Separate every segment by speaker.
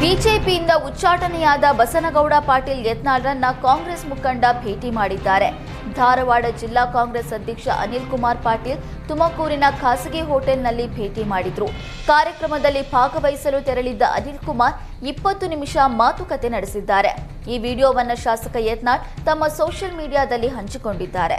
Speaker 1: ಬಿಜೆಪಿಯಿಂದ ಉಚ್ಚಾಟನೆಯಾದ ಬಸನಗೌಡ ಪಾಟೀಲ್ ಯತ್ನಾಳ್ರನ್ನ ಕಾಂಗ್ರೆಸ್ ಮುಖಂಡ ಭೇಟಿ ಮಾಡಿದ್ದಾರೆ. ಧಾರವಾಡ ಜಿಲ್ಲಾ ಕಾಂಗ್ರೆಸ್ ಅಧ್ಯಕ್ಷ ಅನಿಲ್ ಕುಮಾರ್ ಪಾಟೀಲ್ ತುಮಕೂರಿನ ಖಾಸಗಿ ಹೋಟೆಲ್ನಲ್ಲಿ ಭೇಟಿ ಮಾಡಿದ್ರು. ಕಾರ್ಯಕ್ರಮದಲ್ಲಿ ಭಾಗವಹಿಸಲು ತೆರಳಿದ್ದ ಅನಿಲ್ ಕುಮಾರ್ ಇಪ್ಪತ್ತು ನಿಮಿಷ ಮಾತುಕತೆ ನಡೆಸಿದ್ದಾರೆ. ಈ ವಿಡಿಯೋವನ್ನು ಶಾಸಕ ಯತ್ನಾಳ್ ತಮ್ಮ ಸೋಷಿಯಲ್ ಮೀಡಿಯಾದಲ್ಲಿ ಹಂಚಿಕೊಂಡಿದ್ದಾರೆ.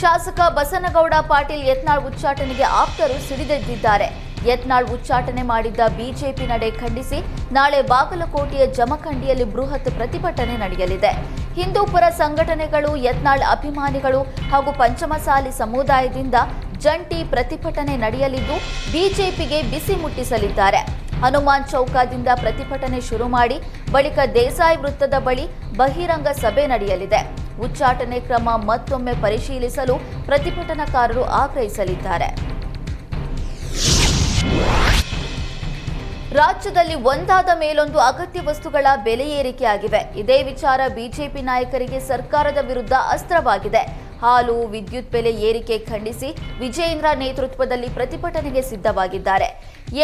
Speaker 1: ಶಾಸಕ ಬಸನಗೌಡ ಪಾಟೀಲ್ ಯತ್ನಾಳ್ ಉಚ್ಚಾಟನೆಗೆ ಆಪ್ತರು ಸಿಡಿದೆದ್ದಿದ್ದಾರೆ. ಯತ್ನಾಳ್ ಉಚ್ಚಾಟನೆ ಮಾಡಿದ್ದ ಬಿಜೆಪಿ ನಡೆ ಖಂಡಿಸಿ ನಾಳೆ ಬಾಗಲಕೋಟೆಯ ಜಮಖಂಡಿಯಲ್ಲಿ ಬೃಹತ್ ಪ್ರತಿಭಟನೆ ನಡೆಯಲಿದೆ. ಹಿಂದೂಪರ ಸಂಘಟನೆಗಳು, ಯತ್ನಾಳ್ ಅಭಿಮಾನಿಗಳು ಹಾಗೂ ಪಂಚಮಸಾಲಿ ಸಮುದಾಯದಿಂದ ಜಂಟಿ ಪ್ರತಿಭಟನೆ ನಡೆಯಲಿದ್ದು, ಬಿಜೆಪಿಗೆ ಬಿಸಿ ಮುಟ್ಟಿಸಲಿದ್ದಾರೆ. ಹನುಮಾನ್ ಚೌಕದಿಂದ ಪ್ರತಿಭಟನೆ ಶುರು ಮಾಡಿ ಬಳಿಕ ದೇಸಾಯಿ ವೃತ್ತದ ಬಳಿ ಬಹಿರಂಗ ಸಭೆ ನಡೆಯಲಿದೆ. ಉಚ್ಚಾಟನೆ ಕ್ರಮ ಮತ್ತೊಮ್ಮೆ ಪರಿಶೀಲಿಸಲು ಪ್ರತಿಭಟನಾಕಾರರು ಆಗ್ರಹಿಸಲಿದ್ದಾರೆ. ರಾಜ್ಯದಲ್ಲಿ ಒಂದಾದ ಮೇಲೊಂದು ಅಗತ್ಯ ವಸ್ತುಗಳ ಬೆಲೆ ಏರಿಕೆಯಾಗಿವೆ. ಇದೇ ವಿಚಾರ ಬಿಜೆಪಿ ನಾಯಕರಿಗೆ ಸರ್ಕಾರದ ವಿರುದ್ಧ ಅಸ್ತ್ರವಾಗಿದೆ. ಹಾಲು, ವಿದ್ಯುತ್ ಬೆಲೆ ಏರಿಕೆ ಖಂಡಿಸಿ ವಿಜಯೇಂದ್ರ ನೇತೃತ್ವದಲ್ಲಿ ಪ್ರತಿಭಟನೆಗೆ ಸಿದ್ಧವಾಗಿದ್ದಾರೆ.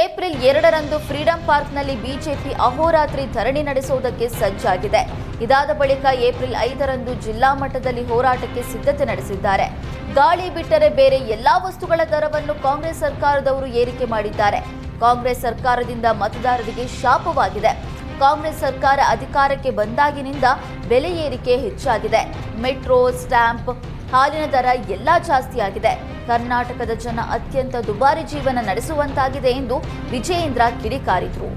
Speaker 1: ಏಪ್ರಿಲ್ ಎರಡರಂದು ಫ್ರೀಡಂ ಪಾರ್ಕ್ನಲ್ಲಿ ಬಿಜೆಪಿ ಅಹೋರಾತ್ರಿ ಧರಣಿ ನಡೆಸುವುದಕ್ಕೆ ಸಜ್ಜಾಗಿದೆ. ಇದಾದ ಬಳಿಕ ಏಪ್ರಿಲ್ ಐದರಂದು ಜಿಲ್ಲಾ ಮಟ್ಟದಲ್ಲಿ ಹೋರಾಟಕ್ಕೆ ಸಿದ್ಧತೆ ನಡೆಸಿದ್ದಾರೆ. ಗಾಳಿ ಬಿಟ್ಟರೆ ಬೇರೆ ಎಲ್ಲಾ ವಸ್ತುಗಳ ದರವನ್ನು ಕಾಂಗ್ರೆಸ್ ಸರ್ಕಾರದವರು ಏರಿಕೆ ಮಾಡಿದ್ದಾರೆ. ಕಾಂಗ್ರೆಸ್ ಸರ್ಕಾರದಿಂದ ಮತದಾರರಿಗೆ ಶಾಪವಾಗಿದೆ. ಕಾಂಗ್ರೆಸ್ ಸರ್ಕಾರ ಅಧಿಕಾರಕ್ಕೆ ಬಂದಾಗಿನಿಂದ ಬೆಲೆ ಏರಿಕೆ ಹೆಚ್ಚಾಗಿದೆ. ಮೆಟ್ರೋ, ಸ್ಟ್ಯಾಂಪ್, ಹಾಲಿನ ದರ ಎಲ್ಲ ಜಾಸ್ತಿಯಾಗಿದೆ ಕರ್ನಾಟಕದ ಜನ ಅತ್ಯಂತ ದುಬಾರಿ ಜೀವನ ನಡೆಸುವಂತಾಗಿದೆ ಎಂದು ವಿಜಯೇಂದ್ರ ಕಿಡಿಕಾರಿದ್ರು.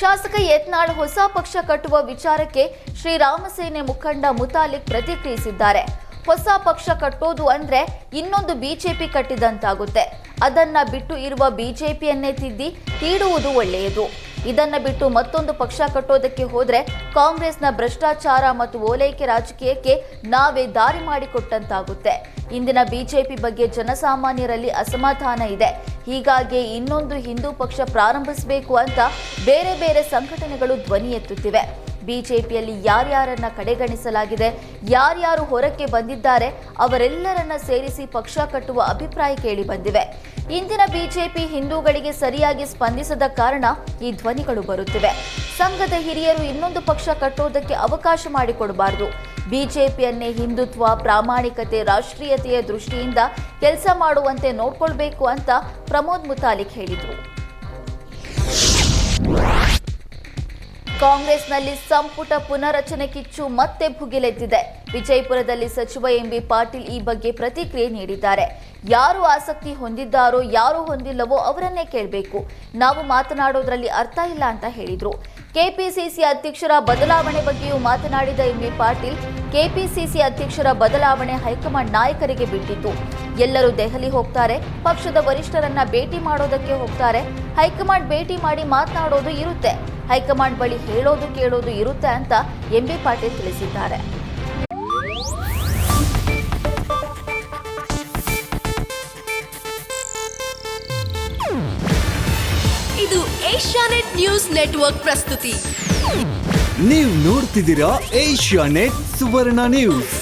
Speaker 1: ಶಾಸಕ ಯತ್ನಾಳ್ ಹೊಸ ಪಕ್ಷ ಕಟ್ಟುವ ವಿಚಾರಕ್ಕೆ ಶ್ರೀರಾಮಸೇನೆ ಮುಖಂಡ ಮುತಾಲಿಕ್ ಪ್ರತಿಕ್ರಿಯಿಸಿದ್ದಾರೆ. ಹೊಸ ಪಕ್ಷ ಕಟ್ಟೋದು ಅಂದ್ರೆ ಇನ್ನೊಂದು ಬಿಜೆಪಿ ಕಟ್ಟಿದಂತಾಗುತ್ತೆ. ಅದನ್ನ ಬಿಟ್ಟು ಇರುವ ಬಿಜೆಪಿಯನ್ನೇ ತಿದ್ದಿ ತೀಡುವುದು ಒಳ್ಳೆಯದು. ಇದನ್ನ ಬಿಟ್ಟು ಮತ್ತೊಂದು ಪಕ್ಷ ಕಟ್ಟೋದಕ್ಕೆ ಹೋದ್ರೆ ಕಾಂಗ್ರೆಸ್ನ ಭ್ರಷ್ಟಾಚಾರ ಮತ್ತು ಓಲೈಕೆ ರಾಜಕೀಯಕ್ಕೆ ನಾವೇ ದಾರಿ ಮಾಡಿಕೊಟ್ಟಂತಾಗುತ್ತೆ. ಇಂದಿನ ಬಿಜೆಪಿ ಬಗ್ಗೆ ಜನಸಾಮಾನ್ಯರಲ್ಲಿ ಅಸಮಾಧಾನ ಇದೆ. ಹೀಗಾಗಿ ಇನ್ನೊಂದು ಹಿಂದೂ ಪಕ್ಷ ಪ್ರಾರಂಭಿಸಬೇಕು ಅಂತ ಬೇರೆ ಬೇರೆ ಸಂಘಟನೆಗಳು ಧ್ವನಿ ಎತ್ತುತ್ತಿವೆ. ಬಿಜೆಪಿಯಲ್ಲಿ ಯಾರ್ಯಾರನ್ನ ಕಡೆಗಣಿಸಲಾಗಿದೆ, ಯಾರ್ಯಾರು ಹೊರಕ್ಕೆ ಬಂದಿದ್ದಾರೆ, ಅವರೆಲ್ಲರನ್ನ ಸೇರಿಸಿ ಪಕ್ಷ ಕಟ್ಟುವ ಅಭಿಪ್ರಾಯ ಕೇಳಿ ಬಂದಿವೆ. ಇಂದಿನ ಬಿಜೆಪಿ ಹಿಂದೂಗಳಿಗೆ ಸರಿಯಾಗಿ ಸ್ಪಂದಿಸದ ಕಾರಣ ಈ ಧ್ವನಿಗಳು ಬರುತ್ತಿವೆ. ಸಂಘದ ಹಿರಿಯರು ಇನ್ನೊಂದು ಪಕ್ಷ ಕಟ್ಟೋದಕ್ಕೆ ಅವಕಾಶ ಮಾಡಿಕೊಡಬಾರದು. ಬಿಜೆಪಿಯನ್ನೇ ಹಿಂದುತ್ವ, ಪ್ರಾಮಾಣಿಕತೆ, ರಾಷ್ಟ್ರೀಯತೆಯ ದೃಷ್ಟಿಯಿಂದ ಕೆಲಸ ಮಾಡುವಂತೆ ನೋಡ್ಕೊಳ್ಬೇಕು ಅಂತ ಪ್ರಮೋದ್ ಮುತಾಲಿಕ್ ಹೇಳಿದರು. ಕಾಂಗ್ರೆಸ್ನಲ್ಲಿ ಸಂಪುಟ ಪುನರಚನೆ ಕಿಚ್ಚು ಮತ್ತೆ ಭುಗಿಲೆದ್ದಿದೆ. ವಿಜಯಪುರದಲ್ಲಿ ಸಚಿವ ಎಂಬಿ ಪಾಟೀಲ್ ಈ ಬಗ್ಗೆ ಪ್ರತಿಕ್ರಿಯೆ ನೀಡಿದ್ದಾರೆ. ಯಾರು ಆಸಕ್ತಿ ಹೊಂದಿದ್ದಾರೋ, ಯಾರು ಹೊಂದಿಲ್ಲವೋ ಅವರನ್ನೇ ಕೇಳಬೇಕು. ನಾವು ಮಾತನಾಡೋದ್ರಲ್ಲಿ ಅರ್ಥ ಇಲ್ಲ ಅಂತ ಹೇಳಿದ್ರು. ಕೆಪಿಸಿಸಿ ಅಧ್ಯಕ್ಷರ ಬದಲಾವಣೆ ಬಗ್ಗೆಯೂ ಮಾತನಾಡಿದ ಎಂಬಿ ಪಾಟೀಲ್, ಕೆಪಿಸಿಸಿ ಅಧ್ಯಕ್ಷರ ಬದಲಾವಣೆ ಹೈಕಮಾಂಡ್ ನಾಯಕರಿಗೆ ಬಿಟ್ಟಿದ್ದು ಎಲ್ಲರೂ ದೆಹಲಿ ಹೋಗ್ತಾರೆ. ಪಕ್ಷದ ವರಿಷ್ಠರನ್ನ ಭೇಟಿ ಮಾಡೋದಕ್ಕೆ ಹೋಗ್ತಾರೆ. ಹೈಕಮಾಂಡ್ ಭೇಟಿ ಮಾಡಿ ಮಾತನಾಡೋದು ಇರುತ್ತೆ. ಹೈಕಮಾಂಡ್ ಬಳಿ ಹೇಳೋದು ಕೇಳೋದು ಇರುತ್ತೆ ಅಂತ ಎಂಬಿ ಪಾಟೀಲ್ ತಿಳಿಸಿದ್ದಾರೆ.
Speaker 2: ಇದು ಏಷ್ಯಾನೆಟ್ ನ್ಯೂಸ್ ನೆಟ್ವರ್ಕ್ ಪ್ರಸ್ತುತಿ.
Speaker 3: ನೀವು ನೋಡ್ತಿದ್ದೀರಾ ಏಷ್ಯಾ ನೆಟ್ ಸುವರ್ಣ ನ್ಯೂಸ್.